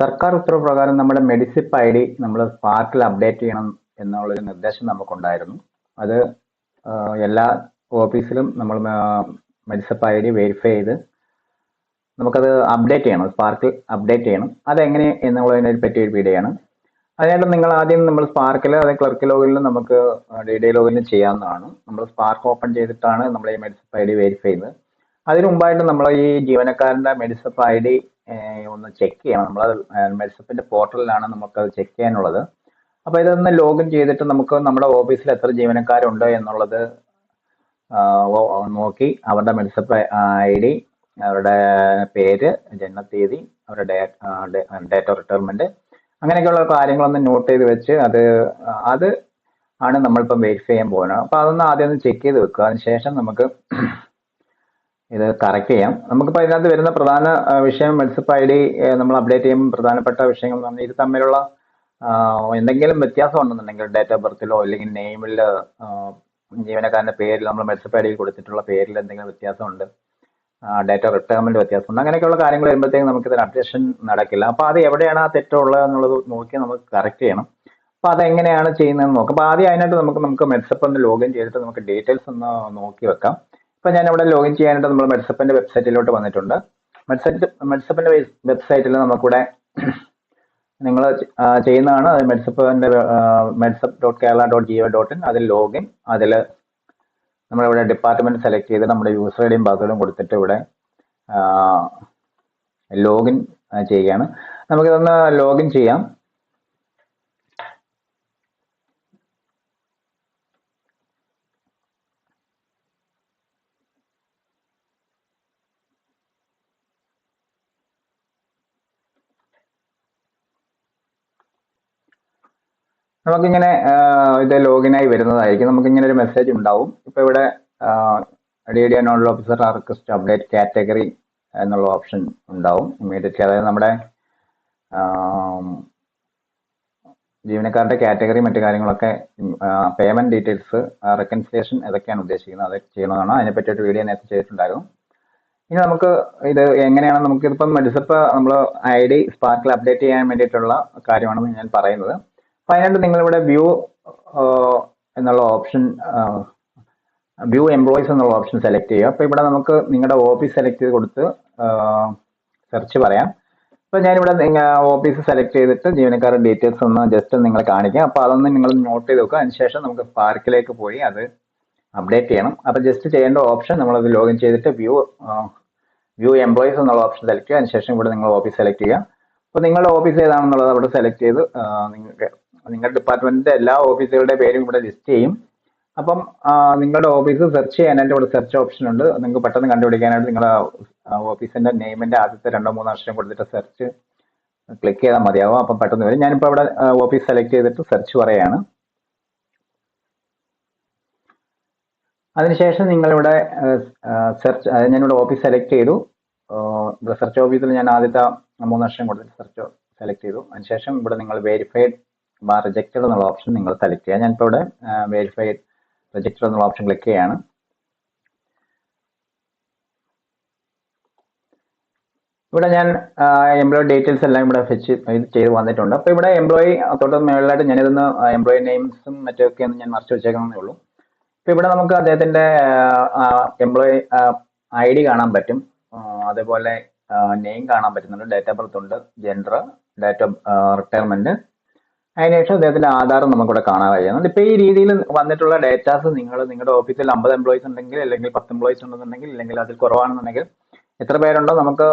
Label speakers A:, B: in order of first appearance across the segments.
A: സർക്കാർ ഉത്തരവ് പ്രകാരം നമ്മുടെ മെഡിസിപ്പ് ഐ ഡി നമ്മൾ സ്പാർക്കിൽ അപ്ഡേറ്റ് ചെയ്യണം എന്നുള്ളൊരു നിർദ്ദേശം നമുക്കുണ്ടായിരുന്നു. അത് എല്ലാ ഓഫീസിലും നമ്മൾ മെഡിസിപ്പ് ഐ ഡി വെരിഫൈ ചെയ്ത് നമുക്കത് അപ്ഡേറ്റ് ചെയ്യണം സ്പാർക്കിൽ അപ്ഡേറ്റ് ചെയ്യണം. അതെങ്ങനെ എന്നുള്ളതിനെ പറ്റിയ ഒരു വീഡിയോ ആണ്. അതിനായിട്ട് നിങ്ങൾ ആദ്യം നമ്മൾ സ്പാർക്കിൽ അതായത് ക്ലർക്ക് ലോഗിലും നമുക്ക് ഡി ഡി ലോഗിലും ചെയ്യാവുന്നതാണ്. നമ്മൾ സ്പാർക്ക് ഓപ്പൺ ചെയ്തിട്ടാണ് നമ്മൾ ഈ മെഡിസിപ്പ് ഐ ഡി വെരിഫൈ ചെയ്യുന്നത് അതിനു മുമ്പായിട്ട് നമ്മൾ ഈ ജീവനക്കാരന്റെ മെഡിസിപ്പ് ഐ ഡി ഒന്ന് ചെക്ക് ചെയ്യണം. നമ്മൾ മെഡിസപ്പിന്റെ പോർട്ടലിലാണ് നമുക്കത് ചെക്ക് ചെയ്യാനുള്ളത്. അപ്പോൾ ഇതൊന്ന് ലോഗിൻ ചെയ്തിട്ട് നമുക്ക് നമ്മുടെ ഓഫീസിൽ എത്ര ജീവനക്കാരുണ്ട് എന്നുള്ളത് നോക്കി. അവരുടെ മെഡിസപ്പ് ഐ ഡി അവരുടെ പേര് ജനനത്തീയതി അവരുടെ ഡേറ്റ് ഓഫ് റിട്ടയർമെന്റ് അങ്ങനെയൊക്കെയുള്ള കാര്യങ്ങളൊന്ന് നോട്ട് ചെയ്ത് വെച്ച് അത് അത് ആണ് നമ്മളിപ്പം വെരിഫൈ ചെയ്യാൻ പോകുന്നത്. അപ്പോൾ അതൊന്ന് ആദ്യം ഒന്ന് ചെക്ക് ചെയ്ത് വെക്കുക. അതിനുശേഷം നമുക്ക് ഇത് കറക്റ്റ് ചെയ്യാം. നമുക്കിപ്പോൾ ഇതിനകത്ത് വരുന്ന പ്രധാന വിഷയം വാട്സപ്പ് ഐ ഡി നമ്മൾ അപ്ഡേറ്റ് ചെയ്യുമ്പോൾ പ്രധാനപ്പെട്ട വിഷയങ്ങൾ പറഞ്ഞാൽ ഇത് തമ്മിലുള്ള എന്തെങ്കിലും വ്യത്യാസം ഉണ്ടെന്നുണ്ടെങ്കിൽ ഡേറ്റ് ഓഫ് ബർത്തിലോ അല്ലെങ്കിൽ നെയിമിൽ ജീവനക്കാരന്റെ പേരിൽ നമ്മൾ വാട്സപ്പ് ഐ ഡിയിൽ കൊടുത്തിട്ടുള്ള പേരിൽ എന്തെങ്കിലും വ്യത്യാസമുണ്ട് ഡേറ്റ് ഓഫ് റിട്ടയർമെന്റ് വ്യത്യാസമുണ്ട് അങ്ങനെയൊക്കെയുള്ള കാര്യങ്ങൾ വരുമ്പോഴത്തേക്കും നമുക്ക് ഇതിന് അപ്ഡേഷൻ നടക്കില്ല. അപ്പോൾ അത് എവിടെയാണ് ആ തെറ്റുള്ളത് എന്നുള്ളത് നോക്കി നമുക്ക് കറക്റ്റ് ചെയ്യണം. അപ്പോൾ അതെങ്ങനെയാണ് ചെയ്യുന്നതെന്ന് നോക്കാം. അപ്പോൾ ആദ്യം അതിനായിട്ട് നമുക്ക് നമുക്ക് മെഡ്സപ്പ് ഒന്ന് ലോഗിൻ ചെയ്തിട്ട് നമുക്ക് ഡീറ്റെയിൽസ് ഒന്ന് നോക്കി വെക്കാം. ഇപ്പോൾ ഞാൻ ഇവിടെ ലോഗിൻ ചെയ്യാനായിട്ട് നമ്മൾ മെഡ്സപ്പിന്റെ വെബ്സൈറ്റിലോട്ട് വന്നിട്ടുണ്ട്. മെഡ്സെറ്റ് മെഡ്സപ്പിന്റെ വെബ്സൈറ്റിൽ നമുക്കിവിടെ നിങ്ങൾ ചെയ്യുന്നതാണ്. അത് Medisep dot Kerala dot G O dot in അതിൽ ലോഗിൻ അതിൽ നമ്മളിവിടെ ഡിപ്പാർട്ട്മെന്റ് സെലക്ട് ചെയ്ത് നമ്മുടെ യൂസർ ഐഡിയും പാസ്വേഡും കൊടുത്തിട്ട് ഇവിടെ ലോഗിൻ ചെയ്യുകയാണ്. നമുക്കിതൊന്ന് ലോഗിൻ ചെയ്യാം. നമുക്കിങ്ങനെ ഇത് ലോഗിൻ ആയി വരുന്നതായിരിക്കും. നമുക്ക് ഇങ്ങനെ ഒരു മെസ്സേജ് ഉണ്ടാവും. ഇപ്പൊ ഇവിടെ D D nodal officer request update category എന്നുള്ള ഓപ്ഷൻ ഉണ്ടാവും ഇമ്മീഡിയറ്റ്ലി അതായത് നമ്മുടെ ജീവനക്കാരുടെ കാറ്റഗറി മറ്റു കാര്യങ്ങളൊക്കെ പേയ്മെന്റ് ഡീറ്റെയിൽസ് റെക്കൻസിലേഷൻ ഇതൊക്കെയാണ് ഉദ്ദേശിക്കുന്നത് അതൊക്കെ ചെയ്യണമെന്നാണ് അതിനെ ഒരു വീഡിയോ നേരത്തെ ചെയ്തിട്ടുണ്ടായിരുന്നു. ഇനി നമുക്ക് ഇത് എങ്ങനെയാണ് നമുക്ക് ഇതിപ്പം മെഡിസപ്പ് നമ്മൾ ഐ ഡി സ്പാർക്കിൽ അപ്ഡേറ്റ് ചെയ്യാൻ വേണ്ടിയിട്ടുള്ള കാര്യമാണ് ഞാൻ പറയുന്നത്. അതിനായിട്ട് നിങ്ങളിവിടെ വ്യൂ എന്നുള്ള ഓപ്ഷൻ വ്യൂ എംപ്ലോയിസ് എന്നുള്ള ഓപ്ഷൻ സെലക്ട് ചെയ്യുക. അപ്പോൾ ഇവിടെ നമുക്ക് നിങ്ങളുടെ ഓഫീസ് സെലക്ട് ചെയ്ത് കൊടുത്ത് സെർച്ച് പറയാം. അപ്പോൾ ഞാനിവിടെ ഓഫീസ് സെലക്ട് ചെയ്തിട്ട് ജീവനക്കാരുടെ ഡീറ്റെയിൽസ് ഒന്ന് ജസ്റ്റ് നിങ്ങൾ കാണിക്കാം. അപ്പോൾ അതൊന്ന് നിങ്ങൾ നോട്ട് ചെയ്ത് വെക്കുക. അതിനുശേഷം നമുക്ക് പാർക്കിലേക്ക് പോയി അത് അപ്ഡേറ്റ് ചെയ്യണം. അപ്പോൾ ജസ്റ്റ് ചെയ്യേണ്ട ഓപ്ഷൻ നമ്മളത് ലോഗിൻ ചെയ്തിട്ട് വ്യൂ വ്യൂ എംപ്ലോയീസ് എന്നുള്ള ഓപ്ഷൻ സെലക്ട് ചെയ്യുക. അതിനുശേഷം ഇവിടെ നിങ്ങൾ ഓഫീസ് സെലക്ട് ചെയ്യുക. അപ്പോൾ നിങ്ങളുടെ ഓഫീസ് ഏതാണെന്നുള്ളത് അവിടെ സെലക്ട് ചെയ്ത് നിങ്ങൾക്ക് നിങ്ങളുടെ ഡിപ്പാർട്ട്മെന്റിന്റെ എല്ലാ ഓഫീസുകളുടെ പേരും ഇവിടെ ലിസ്റ്റ് ചെയ്യും. അപ്പം നിങ്ങളുടെ ഓഫീസ് സെർച്ച് ചെയ്യാനായിട്ട് ഇവിടെ സെർച്ച് ഓപ്ഷൻ ഉണ്ട്. നിങ്ങൾക്ക് പെട്ടെന്ന് കണ്ടുപിടിക്കാനായിട്ട് നിങ്ങളുടെ ഓഫീസിന്റെ നെയിമിന്റെ ആദ്യത്തെ രണ്ടോ മൂന്നോ അക്ഷരം കൊടുത്തിട്ട് സെർച്ച് ക്ലിക്ക് ചെയ്താൽ മതിയാവും. അപ്പം പെട്ടെന്ന് വരും. ഞാനിപ്പോൾ ഇവിടെ ഓഫീസ് സെലക്ട് ചെയ്തിട്ട് സെർച്ച് പറയാണ് അതിനുശേഷം നിങ്ങളിവിടെ സെർച്ച് ഞാനിവിടെ ഓഫീസ് സെലക്ട് ചെയ്തു. സെർച്ച് ഓഫീസിൽ ഞാൻ ആദ്യത്തെ മൂന്ന് വർഷം കൊടുത്തിട്ട് സെർച്ച് സെലക്ട് ചെയ്തു. അതിനുശേഷം ഇവിടെ നിങ്ങൾ വെരിഫൈഡ് ബാർ റിജക്റ്റഡ് എന്നുള്ള ഓപ്ഷൻ നിങ്ങൾ സെലക്ട് ചെയ്യുക. ഞാനിപ്പോൾ ഇവിടെ വെരിഫൈഡ് റിജക്റ്റഡ് എന്നുള്ള ഓപ്ഷൻ ക്ലിക്ക് ചെയ്യാണ്. ഇവിടെ ഞാൻ എംപ്ലോയി ഡീറ്റെയിൽസ് എല്ലാം ഇവിടെ ഫെച്ച് ഇത് ചെയ്ത് വന്നിട്ടുണ്ട്. അപ്പോൾ ഇവിടെ എംപ്ലോയി തൊട്ട് മേളിലായിട്ട് ഞാനിതൊന്ന് എംപ്ലോയി നെയിംസും മറ്റൊക്കെ ഒന്ന് ഞാൻ മറച്ചു വെച്ചേക്കണമെന്നേ ഉള്ളൂ. അപ്പോൾ ഇവിടെ നമുക്ക് അദ്ദേഹത്തിന്റെ എംപ്ലോയി ഐ ഡി കാണാൻ പറ്റും. അതേപോലെ നെയിം കാണാൻ പറ്റുന്നുണ്ട്. ഡേറ്റ് ഓഫ് ബർത്ത് ഉണ്ട് ജെൻഡർ ഡേറ്റ് ഓഫ് റിട്ടയർമെന്റ് അതിനുശേഷം അദ്ദേഹത്തിന്റെ ആധാർ നമുക്കിവിടെ കാണാൻ കഴിയുന്നുണ്ട് ഇപ്പൊ ഈ രീതിയിൽ വന്നിട്ടുള്ള ഡേറ്റാസ് നിങ്ങൾ നിങ്ങളുടെ ഓഫീസിൽ അമ്പത് എംപ്ലോയീസ് ഉണ്ടെങ്കിൽ അല്ലെങ്കിൽ പത്ത് എംപ്ലോയീസ് ഉണ്ടെന്നുണ്ടെങ്കിൽ അല്ലെങ്കിൽ അതിൽ കുറവാണെന്നുണ്ടെങ്കിൽ എത്ര പേരുണ്ടോ നമുക്ക്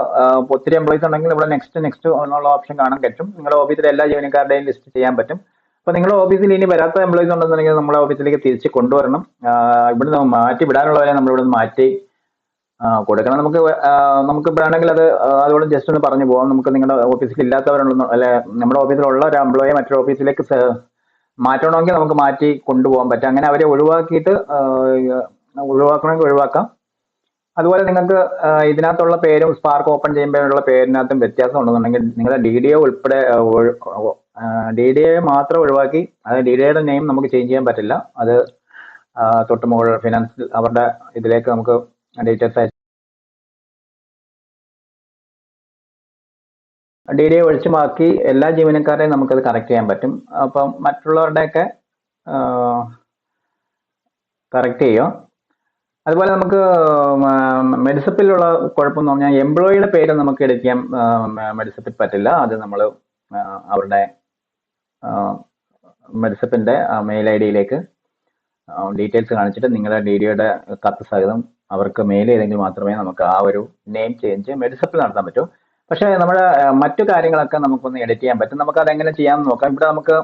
A: ഒത്തിരി എംപ്ലോയീസ് ഉണ്ടെങ്കിൽ ഇവിടെ നെക്സ്റ്റ് നെക്സ്റ്റ് എന്നുള്ള ഓപ്ഷൻ കാണാൻ പറ്റും. നിങ്ങളുടെ ഓഫീസിലെ എല്ലാ ജീവനക്കാരുടെയും ലിസ്റ്റ് ചെയ്യാൻ പറ്റും. അപ്പൊ നിങ്ങളുടെ ഓഫീസിൽ ഇനി വരാത്ത എംപ്ലോയീസ് ഉണ്ടെന്നുണ്ടെങ്കിൽ നമ്മുടെ ഓഫീസിലേക്ക് തിരിച്ച് കൊണ്ടുവരണം. ഇവിടുന്ന് മാറ്റി വിടാനുള്ളവരെ നമ്മൾ ഇവിടുന്ന് മാറ്റി കൊടുക്കണം. നമുക്ക് നമുക്ക് വേണമെങ്കിൽ അത് അതുകൊണ്ട് ജസ്റ്റ് ഒന്ന് പറഞ്ഞു പോകാം നമുക്ക് നിങ്ങളുടെ ഓഫീസിൽ ഇല്ലാത്തവരുണ്ടോ അല്ലെ നമ്മുടെ ഓഫീസിലുള്ള ഒരു എംപ്ലോയെ മറ്റൊരു ഓഫീസിലേക്ക് മാറ്റണമെങ്കിൽ നമുക്ക് മാറ്റി കൊണ്ടുപോകാൻ പറ്റും. അങ്ങനെ അവരെ ഒഴിവാക്കിയിട്ട് ഒഴിവാക്കണമെങ്കിൽ ഒഴിവാക്കാം. അതുപോലെ നിങ്ങൾക്ക് ഇതിനകത്തുള്ള പേരും സ്പാർക്ക് ഓപ്പൺ ചെയ്യുമ്പോഴുള്ള പേരിനകത്തും വ്യത്യാസം ഉണ്ടെന്നുണ്ടെങ്കിൽ നിങ്ങളുടെ ഡി ഡി എ ഉൾപ്പെടെ ഡി ഡി എ മാത്രം ഒഴിവാക്കി അത് ഡി ഡി എയുടെ നെയിം നമുക്ക് ചേഞ്ച് ചെയ്യാൻ പറ്റില്ല. അത് ആ, തൊട്ട് മുകളിൽ ഫിനാൻസ് അവരുടെ ഇതിലേക്ക് നമുക്ക് ഡി ഡി ഒഴിച്ച് ബാക്കി എല്ലാ ജീവനക്കാരെയും നമുക്കത് കറക്റ്റ് ചെയ്യാൻ പറ്റും. അപ്പം മറ്റുള്ളവരുടെയൊക്കെ കറക്റ്റ് ചെയ്യും? അതുപോലെ നമുക്ക് മെഡിസപ്പിലുള്ള കുഴപ്പം എന്ന് പറഞ്ഞാൽ എംപ്ലോയിയുടെ പേര് നമുക്ക് എടുക്കാൻ മെഡിസപ്പിൽ പറ്റില്ല. അത് നമ്മൾ അവരുടെ മെഡിസപ്പിന്റെ മെയിൽ ഐ ഡിയിലേക്ക് ഡീറ്റെയിൽസ് കാണിച്ചിട്ട് നിങ്ങളുടെ ഡി ഡിയുടെ കത്ത് സഹിതം അവർക്ക് മെയിൽ ചെയ്തെങ്കിൽ മാത്രമേ നമുക്ക് ആ ഒരു നെയിം ചേഞ്ച് മെഡിസപ്പിൽ നടത്താൻ പറ്റൂ. പക്ഷേ നമ്മുടെ മറ്റു കാര്യങ്ങളൊക്കെ നമുക്കൊന്ന് എഡിറ്റ് ചെയ്യാൻ പറ്റും. നമുക്ക് അതെങ്ങനെ ചെയ്യാമെന്ന് നോക്കാം. ഇവിടെ നമുക്ക്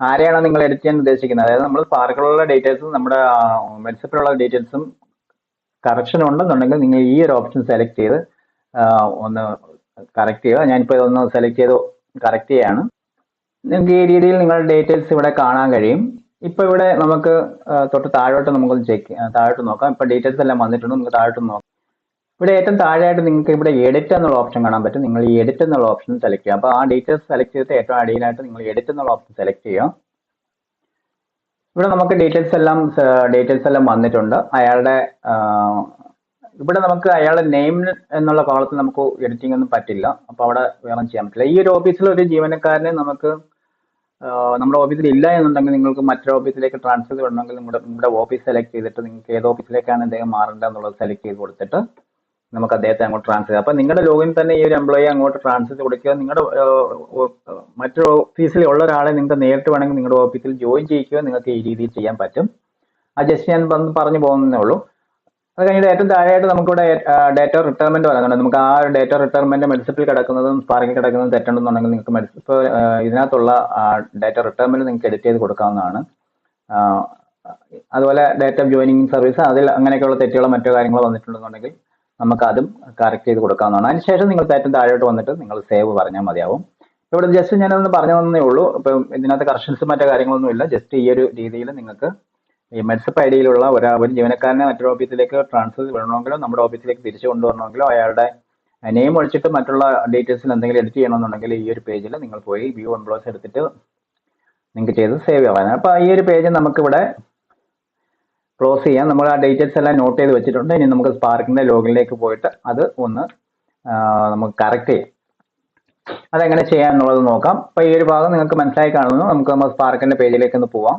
A: ആരെയാണ് നിങ്ങൾ എഡിറ്റ് ചെയ്യാൻ ഉദ്ദേശിക്കുന്നത്? അതായത് നമ്മൾ സ്പാർക്കിലുള്ള ഡീറ്റെയിൽസും നമ്മുടെ മെഡിസപ്പിലുള്ള ഡീറ്റെയിൽസും കറക്ഷൻ ഉണ്ടെന്നുണ്ടെങ്കിൽ നിങ്ങൾ ഈ ഒരു ഓപ്ഷൻ സെലക്ട് ചെയ്ത് ഒന്ന് കറക്റ്റ് ചെയ്യുക. ഞാനിപ്പോൾ ഇതൊന്ന് സെലക്ട് ചെയ്ത് കറക്റ്റ് ചെയ്യാണ്. നിങ്ങൾക്ക് ഈ രീതിയിൽ നിങ്ങളുടെ ഡീറ്റെയിൽസ് ഇവിടെ കാണാൻ കഴിയും. ഇപ്പോൾ ഇവിടെ നമുക്ക് തൊട്ട് താഴോട്ട് നമുക്ക് ചെക്ക് താഴോട്ട് നോക്കാം. ഇപ്പൊ ഡീറ്റെയിൽസ് എല്ലാം വന്നിട്ടുണ്ട്. നമുക്ക് താഴോട്ട് നോക്കാം. ഇവിടെ ഏറ്റവും താഴെയായിട്ട് നിങ്ങൾക്ക് ഇവിടെ എഡിറ്റ് എന്നുള്ള ഓപ്ഷൻ കാണാൻ പറ്റും. നിങ്ങൾ ഈ എഡിറ്റ് എന്നുള്ള ഓപ്ഷൻ സെലക്ട് ചെയ്യാം അപ്പോൾ ആ ഡീറ്റെയിൽസ് സെലക്ട് ചെയ്തിട്ട് ഏറ്റവും അടിയിലായിട്ട് നിങ്ങൾ എഡിറ്റ് എന്നുള്ള ഓപ്ഷൻ സെലക്ട് ചെയ്യാം ഇവിടെ നമുക്ക് ഡീറ്റെയിൽസ് എല്ലാം ഡീറ്റെയിൽസ് എല്ലാം വന്നിട്ടുണ്ട്. അയാളുടെ ഇവിടെ നമുക്ക് അയാളുടെ നെയിം എന്നുള്ള കോളത്തിൽ നമുക്ക് എഡിറ്റിംഗ് ഒന്നും പറ്റില്ല. അപ്പോൾ അവിടെ വേറെ ചെയ്യാൻ പറ്റില്ല. ഈ ഒരു ഓഫീസിലെ ഒരു ജീവനക്കാരനെ നമുക്ക് നമ്മുടെ ഓഫീസിൽ ഇല്ല എന്നുണ്ടെങ്കിൽ നിങ്ങൾക്ക് മറ്റൊരു ഓഫീസിലേക്ക് ട്രാൻസ്ഫർ ചെയ്യണമെങ്കിൽ നമ്മുടെ നമ്മുടെ ഓഫീസ് സെലക്ട് ചെയ്തിട്ട് നിങ്ങൾക്ക് ഏത് ഓഫീസിലേക്കാണ് അദ്ദേഹം മാറേണ്ടത് എന്നുള്ളത് സെലക്ട് ചെയ്ത് കൊടുത്തിട്ട് നമുക്ക് അദ്ദേഹത്തെ അങ്ങോട്ട് ട്രാൻസ്ഫർ ചെയ്യാം. അപ്പോൾ നിങ്ങളുടെ ലോഗിൻ തന്നെ ഈ ഒരു എംപ്ലോയി അങ്ങോട്ട് ട്രാൻസ്ഫർ ചെയ്ത് കൊടുക്കുക. നിങ്ങളുടെ മറ്റൊരു ഓഫീസിൽ ഉള്ള ഒരാളെ നിങ്ങൾക്ക് നേരിട്ട് വേണമെങ്കിൽ നിങ്ങളുടെ ഓഫീസിൽ ജോയിൻ ചെയ്യിക്കുക. നിങ്ങൾക്ക് ഈ രീതിയിൽ ചെയ്യാൻ പറ്റും. ആ ജസ്റ്റ് ഞാൻ പറഞ്ഞു പോകുന്നതേ ഉള്ളൂ. അത് കഴിഞ്ഞിട്ട് ഏറ്റവും താഴെയായിട്ട് നമുക്കിവിടെ ഡേറ്റ റിട്ടയർമെന്റ് പറയുന്നുണ്ട് നമുക്ക് ആ ഡേറ്റ റിട്ടയർമെന്റ് മെഡിസിപ്പിൽ കിടക്കുന്നതും സ്പാർക്കിൽ കിടക്കുന്നതും തെറ്റുണ്ടെന്നുണ്ടെങ്കിൽ നിങ്ങൾക്ക് മെഡിസിപ്പ് ഇപ്പോൾ ഇതിനകത്തുള്ള ഡേറ്റ റിട്ടയർമെന്റ് നിങ്ങൾക്ക് എഡിറ്റ് ചെയ്ത് കൊടുക്കാവുന്നതാണ്. അതുപോലെ ഡേറ്റ് ഓഫ് ജോയിനിങ് സർവീസ് അതിൽ അങ്ങനെയൊക്കെയുള്ള തെറ്റുകളോ മറ്റോ കാര്യങ്ങളോ വന്നിട്ടുണ്ടെന്നുണ്ടെങ്കിൽ നമുക്ക് അതും കറക്റ്റ് ചെയ്ത് കൊടുക്കാവുന്നതാണ്. അതിനുശേഷം നിങ്ങൾ ഏറ്റവും താഴോട്ട് വന്നിട്ട് നിങ്ങൾ സേവ് പറഞ്ഞാൽ മതിയാവും. ഇവിടെ ജസ്റ്റ് ഞാനൊന്ന് പറഞ്ഞു തന്നേ ഉള്ളൂ. ഇപ്പം ഇതിനകത്ത് കറക്ഷൻസും മറ്റു കാര്യങ്ങളൊന്നും ഇല്ല ജസ്റ്റ് ഈ ഒരു രീതിയിൽ നിങ്ങൾക്ക് ഈ മെഡ്സപ്പ് ഐ ഒരു ജീവനക്കാരനെ മറ്റൊരു ഓഫീസിലേക്ക് ട്രാൻസ്ഫർ ചെയ്യണമെങ്കിലോ നമ്മുടെ ഓഫീസിലേക്ക് തിരിച്ചു കൊണ്ടുവരണമെങ്കിലോ അയാളുടെ നെയിം ഒഴിച്ചിട്ട് മറ്റുള്ള ഡീറ്റെയിൽസിൽ എന്തെങ്കിലും എഡിറ്റ് ചെയ്യണമെന്നുണ്ടെങ്കിൽ ഈ ഒരു പേജിൽ നിങ്ങൾ പോയി വ്യൂ എംപ്ലോയ്സ് എടുത്തിട്ട് നിങ്ങൾക്ക് ചെയ്ത് സേവ് ആവാൻ അപ്പോൾ ഈ ഒരു പേജ് നമുക്കിവിടെ ക്ലോസ് ചെയ്യാം. നമ്മൾ ആ ഡീറ്റെയിൽസ് എല്ലാം നോട്ട് ചെയ്ത് വെച്ചിട്ടുണ്ട്. ഇനി നമുക്ക് സ്പാർക്കിന്റെ ലോഗിനിലേക്ക് പോയിട്ട് അത് ഒന്ന് നമുക്ക് കറക്റ്റ് ചെയ്യാം. അതെങ്ങനെ ചെയ്യാം എന്നുള്ളത് നോക്കാം. അപ്പോൾ ഈ ഒരു ഭാഗം നിങ്ങൾക്ക് മനസ്സിലായി കാണുന്നു. നമുക്ക് നമ്മൾ സ്പാർക്കിന്റെ പേജിലേക്ക് ഒന്ന് പോവാം.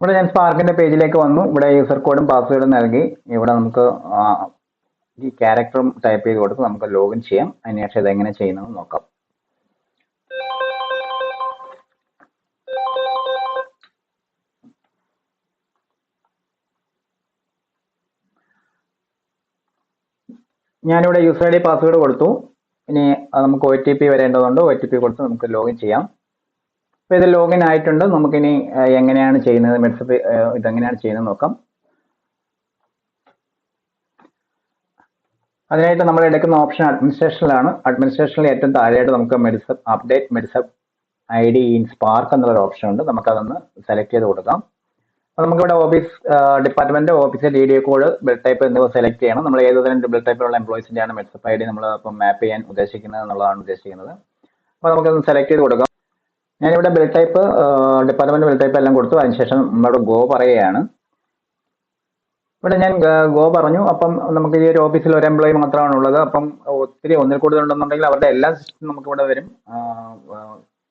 A: ഇവിടെ ഞാൻ സ്പാർക്കിന്റെ പേജിലേക്ക് വന്നു. ഇവിടെ യൂസർ കോഡും പാസ്വേഡും നൽകി. ഇവിടെ നമുക്ക് ഈ ക്യാരക്ടറും ടൈപ്പ് ചെയ്ത് കൊടുത്ത് നമുക്ക് ലോഗിൻ ചെയ്യാം. അതിനുശേഷം ഇതെങ്ങനെ ചെയ്യുന്നതെന്ന് നോക്കാം. ഞാനിവിടെ യൂസർ ഐ ഡി പാസ്വേഡ് കൊടുത്തു. ഇനി നമുക്ക് ഒ ടി പി വരേണ്ടതുണ്ട്. ഒ ടി പി കൊടുത്ത് നമുക്ക് ലോഗിൻ ചെയ്യാം. അപ്പോൾ ഇത് ലോഗിൻ ആയിട്ടുണ്ട്. നമുക്കിനി എങ്ങനെയാണ് ചെയ്യുന്നത്? മെഡ്സപ്പ് ഇതെങ്ങനെയാണ് ചെയ്യുന്നത് നോക്കാം. അതിനായിട്ട് നമ്മൾ എടുക്കുന്ന ഓപ്ഷൻ അഡ്മിനിസ്ട്രേഷനിലാണ് അഡ്മിനിസ്ട്രേഷനിൽ ഏറ്റവും താഴെയായിട്ട് നമുക്ക് Medisep update Medisep I D in SPARK എന്നുള്ളൊരു ഓപ്ഷൻ ഉണ്ട്. നമുക്കതൊന്ന് സെലക്ട് ചെയ്ത് കൊടുക്കാം. അപ്പോൾ നമുക്കിവിടെ office department office D D code bill type എന്നിവ സെലക്ട് ചെയ്യണം. നമ്മൾ ഏതുതരം ബിൽ ടൈപ്പിലുള്ള എംപ്ലോയീസിന്റെയാണ് മെഡ്സപ്പ് ഐ ഡി നമ്മൾ ഇപ്പം മാപ്പ് ചെയ്യാൻ ഉദ്ദേശിക്കുന്നത് എന്നുള്ളതാണ് ഉദ്ദേശിക്കുന്നത്. അപ്പോൾ നമുക്കൊന്ന് സെലക്ട് ചെയ്ത് കൊടുക്കാം. ഞാനിവിടെ bill type department bill type എല്ലാം കൊടുത്തു. അതിനുശേഷം നമ്മളോട് ഗോ പറയുകയാണ്. ഇവിടെ ഞാൻ ഗോ പറഞ്ഞു. അപ്പം നമുക്ക് ഈ ഒരു ഓഫീസിൽ ഒരു എംപ്ലോയി മാത്രമാണ് ഉള്ളത്. അപ്പം ഒത്തിരി ഒന്നിൽ കൂടുതൽ ഉണ്ടെന്നുണ്ടെങ്കിൽ അവരുടെ എല്ലാ സിസ്റ്റം നമുക്ക് ഇവിടെ വരും.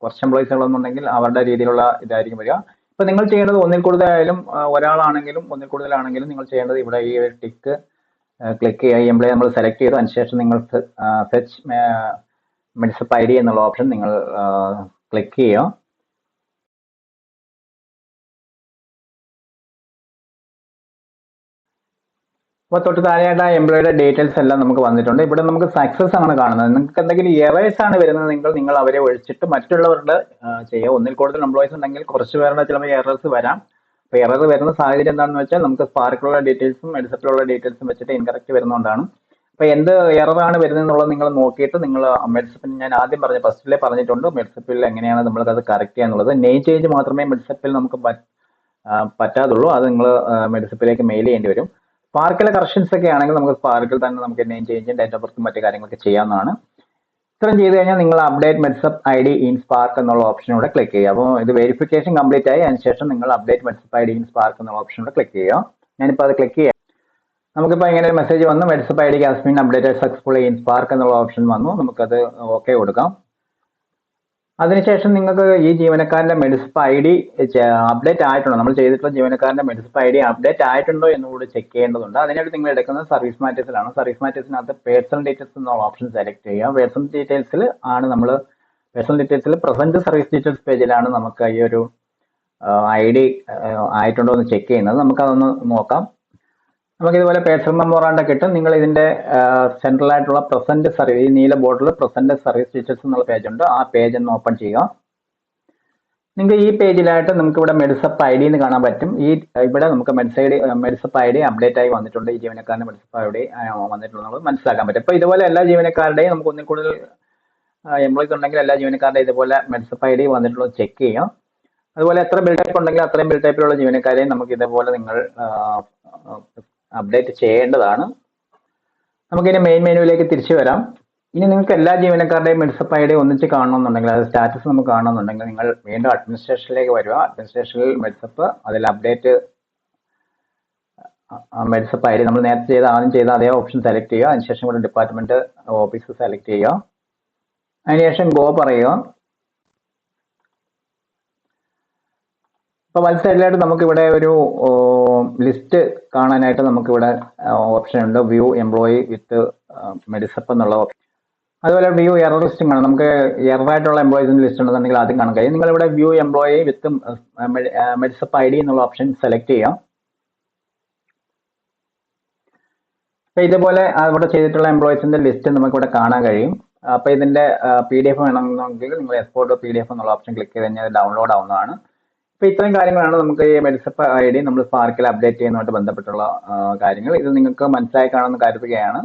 A: കുറച്ച് എംപ്ലോയിസ് എംപ്ലോയീസുകളെന്നുണ്ടെങ്കിൽ അവരുടെ രീതിയിലുള്ള ഇതായിരിക്കും വരിക. ഇപ്പൊ നിങ്ങൾ ചെയ്യേണ്ടത് ഒന്നിൽ കൂടുതലായാലും ഒരാളാണെങ്കിലും ഒന്നിൽ കൂടുതലാണെങ്കിലും നിങ്ങൾ ചെയ്യേണ്ടത് ഇവിടെ ഈ ടിക്ക് ക്ലിക്ക് ചെയ്യുക. ഈ എംപ്ലോയി നമ്മൾ സെലക്ട് ചെയ്തു. അതിനുശേഷം നിങ്ങൾ സെർച്ച് ഡി എന്നുള്ള ഓപ്ഷൻ നിങ്ങൾ ക്ലിക്ക് ചെയ്യുക അപ്പോൾ തൊട്ട് താഴെയായിട്ട് ആ എംപ്ലോയിയുടെ ഡീറ്റെയിൽസ് എല്ലാം നമുക്ക് വന്നിട്ടുണ്ട്. ഇവിടെ നമുക്ക് സക്സസ് ആണ് കാണുന്നത്. നിങ്ങൾക്ക് എന്തെങ്കിലും എറേഴ്സ് ആണ് വരുന്നത് നിങ്ങൾ നിങ്ങൾ അവരെ ഒഴിച്ചിട്ട് മറ്റുള്ളവരുടെ ചെയ്യുക ഒന്നിൽ കൂടുതൽ എംപ്ലോയീസ് ഉണ്ടെങ്കിൽ കുറച്ച് പേരുടെ ചിലപ്പോൾ എറേഴ്സ് വരാം. അപ്പോൾ എറർ വരുന്ന സാഹചര്യം എന്താണെന്ന് വെച്ചാൽ നമുക്ക് സ്പാർക്കിലുള്ള ഡീറ്റെയിൽസും മെഡിസപ്പിലുള്ള ഡീറ്റെയിൽസും വെച്ചിട്ട് ഇൻകറക്റ്റ് വരുന്നതുകൊണ്ടാണ്. അപ്പോൾ എന്ത് എററാണ് വരുന്നത് എന്നുള്ളത് നിങ്ങൾ നോക്കിയിട്ട് നിങ്ങൾ മെഡ്സപ്പിൽ ഞാൻ ആദ്യം പറഞ്ഞ ഫസ്റ്റിലെ പറഞ്ഞിട്ടുണ്ട് മെഡ്സപ്പിൽ എങ്ങനെയാണ് നമ്മൾക്ക് അത് കറക്റ്റ് ചെയ്യാന്നുള്ളത്. നെയ് ചേഞ്ച് മാത്രമേ മെഡ്സപ്പിൽ നമുക്ക് പറ്റാതുള്ളൂ. അത് നിങ്ങൾ മെഡ്സപ്പിലേക്ക് മെയിൽ ചെയ്യേണ്ടി വരും. സ്പാർക്കിലെ കറക്ഷൻസ് ഒക്കെ ആണെങ്കിൽ നമുക്ക് സ്പാർക്കിൽ തന്നെ നമുക്ക് നെയിം ചേഞ്ചും ഡേറ്റ് ഓഫ് ബർത്തും മറ്റു കാര്യങ്ങളൊക്കെ ചെയ്യാവുന്നതാണ്. ഇത്രയും ചെയ്ത് കഴിഞ്ഞാൽ നിങ്ങൾ update Medisep I D in SPARK എന്നുള്ള ഓപ്ഷനോടെ ക്ലിക്ക് ചെയ്യുക. അപ്പോൾ ഇത് വെരിഫിക്കേഷൻ കംപ്ലീറ്റ് ആയി. അതിനുശേഷം നിങ്ങൾ update Medisep I D in SPARK എന്നുള്ള ഓപ്ഷനോടെ ക്ലിക്ക് ചെയ്യുക. ഞാനിപ്പോൾ അത് ക്ലിക്ക് ചെയ്യാം. നമുക്കിപ്പോൾ ഇങ്ങനെ ഒരു മെസ്സേജ് വന്നു. WhatsApp I D has update successful in SPARK എന്നുള്ള ഓപ്ഷൻ വന്നു. നമുക്കത് ഓക്കെ കൊടുക്കാം. അതിനുശേഷം നിങ്ങൾക്ക് ഈ ജീവനക്കാരന്റെ മെഡിസിപ്പ് ഐ ഡി അപ്ഡേറ്റ് ആയിട്ടുണ്ടോ? നമ്മൾ ചെയ്തിട്ടുള്ള ജീവനക്കാരന്റെ മെഡിസിപ്പ് ഐ ഡി അപ്ഡേറ്റ് ആയിട്ടുണ്ടോ എന്ന് കൂടി ചെക്ക് ചെയ്യേണ്ടതുണ്ട്. അതിനായിട്ട് നിങ്ങൾ എടുക്കുന്നത് സർവീസ് മാറ്റേഴ്സിലാണ് സർവീസ് മാറ്റേഴ്സിനകത്ത് പേഴ്സണൽ ഡീറ്റെയിൽസ് എന്നുള്ള ഓപ്ഷൻ സെലക്ട് ചെയ്യുക. പേഴ്സണൽ ഡീറ്റെയിൽസിൽ ആണ് നമ്മൾ പേഴ്സണൽ ഡീറ്റെയിൽസിൽ പ്രസന്റ് സർവീസ് ഡീറ്റെയിൽസ് പേജിലാണ് നമുക്ക് ഈ ഒരു ഐ ഡി ആയിട്ടുണ്ടോ എന്ന് ചെക്ക് ചെയ്യുന്നത്. നമുക്കതൊന്ന് നോക്കാം. നമുക്ക് ഇതുപോലെ പേഴ്സണൽ മെമ്മോറാണ്ട കിട്ടും. നിങ്ങൾ ഇതിന്റെ സെൻട്രൽ ആയിട്ടുള്ള പ്രസന്റ് സർവീസ് ഈ നീല ബോർഡിൽ പ്രസന്റ് സർവീസ് ഡീറ്റെയിൽസ് എന്നുള്ള പേജ് ഉണ്ട്. ആ പേജ് ഒന്ന് ഓപ്പൺ ചെയ്യുക. നിങ്ങൾക്ക് ഈ പേജിലായിട്ട് നമുക്ക് ഇവിടെ മെഡിസപ്പ് ഐ ഡി എന്ന് കാണാൻ പറ്റും. ഈ ഇവിടെ നമുക്ക് Medisep I D Medisep I D update ആയി വന്നിട്ടുണ്ട്. ഈ ജീവനക്കാരന്റെ മെഡിസപ്പ് ഐ ഡി നമ്മൾ മനസ്സിലാക്കാൻ പറ്റും. അപ്പോൾ ഇതുപോലെ എല്ലാ ജീവനക്കാരുടെയും നമുക്ക് ഒന്നിൽ കൂടുതൽ എംപ്ലോയീസ് ഉണ്ടെങ്കിൽ എല്ലാ ജീവനക്കാരുടെയും ഇതുപോലെ മെഡിസപ്പ് ഐ ഡി വന്നിട്ടുള്ളത് ചെക്ക് ചെയ്യാം. അതുപോലെ എത്ര ബിൽ ടൈപ്പ് ഉണ്ടെങ്കിൽ അത്രയും ബിൽ ടൈപ്പിലുള്ള ജീവനക്കാരെയും നമുക്ക് ഇതേപോലെ നിങ്ങൾ അപ്ഡേറ്റ് ചെയ്യേണ്ടതാണ്. നമുക്കിനി മെയിൻ മെനുവിലേക്ക് തിരിച്ചു വരാം. ഇനി നിങ്ങൾക്ക് എല്ലാ ജീവനക്കാരുടെയും മെഡിസപ്പ് ഐ ഡി ഒന്നിച്ച് കാണണമെന്നുണ്ടെങ്കിൽ അത് സ്റ്റാറ്റസ് നമുക്ക് കാണണമെന്നുണ്ടെങ്കിൽ നിങ്ങൾ വീണ്ടും അഡ്മിനിസ്ട്രേഷനിലേക്ക് വരിക. അഡ്മിനിസ്ട്രേഷനിൽ മെഡിസപ്പ് അതിൽ അപ്ഡേറ്റ് മെഡിസപ്പ് ഐ ഡി നമ്മൾ നേരത്തെ ചെയ്ത ആദ്യം ചെയ്ത അതേ ഓപ്ഷൻ സെലക്ട് ചെയ്യുക. അതിനുശേഷം ഇവിടെ ഡിപ്പാർട്ട്മെന്റ് ഓഫീസ് സെലക്ട് ചെയ്യുക. അതിനുശേഷം ഗോ പറയുക. അപ്പൊ വലത് സൈഡിലായിട്ട് നമുക്ക് ഇവിടെ ഒരു ലിസ്റ്റ് കാണാനായിട്ട് നമുക്കിവിടെ ഓപ്ഷൻ ഉണ്ട്. വ്യൂ എംപ്ലോയി വിത്ത് മെഡിസപ്പ് എന്നുള്ള ഓപ്ഷൻ അതുപോലെ വ്യൂ എറർ ലിസ്റ്റും കാണാം നമുക്ക് എറർ ആയിട്ടുള്ള ലിസ്റ്റ് ഉണ്ടെന്നുണ്ടെങ്കിൽ ആദ്യം കാണാൻ കഴിയും. നിങ്ങളിവിടെ view employee with Medisep I D എന്നുള്ള ഓപ്ഷൻ സെലക്ട് ചെയ്യാം. അപ്പോൾ ഇതുപോലെ അവിടെ ചെയ്തിട്ടുള്ള എംപ്ലോയിസിന്റെ ലിസ്റ്റ് നമുക്കിവിടെ കാണാൻ കഴിയും. അപ്പോൾ ഇതിന്റെ പി ഡി എഫ് വേണമെന്നുണ്ടെങ്കിൽ നിങ്ങൾ എക്സ്പോർട്ട് പി ഡി എഫ് എന്നുള്ള ഓപ്ഷൻ ക്ലിക്ക് ചെയ്ത് കഴിഞ്ഞാൽ ഡൗൺലോഡ് ആവുന്നതാണ്. അപ്പൊ ഇത്രയും കാര്യങ്ങളാണ് നമുക്ക് ഈ മെഡിസപ്പ് ഐ ഡി നമ്മൾ സ്പാർക്കിൽ അപ്ഡേറ്റ് ചെയ്യുന്നതുമായിട്ട് ബന്ധപ്പെട്ടുള്ള കാര്യങ്ങൾ. ഇത് നിങ്ങൾക്ക് മനസ്സിലായി കാണുമെന്ന് കരുതുകയാണ്.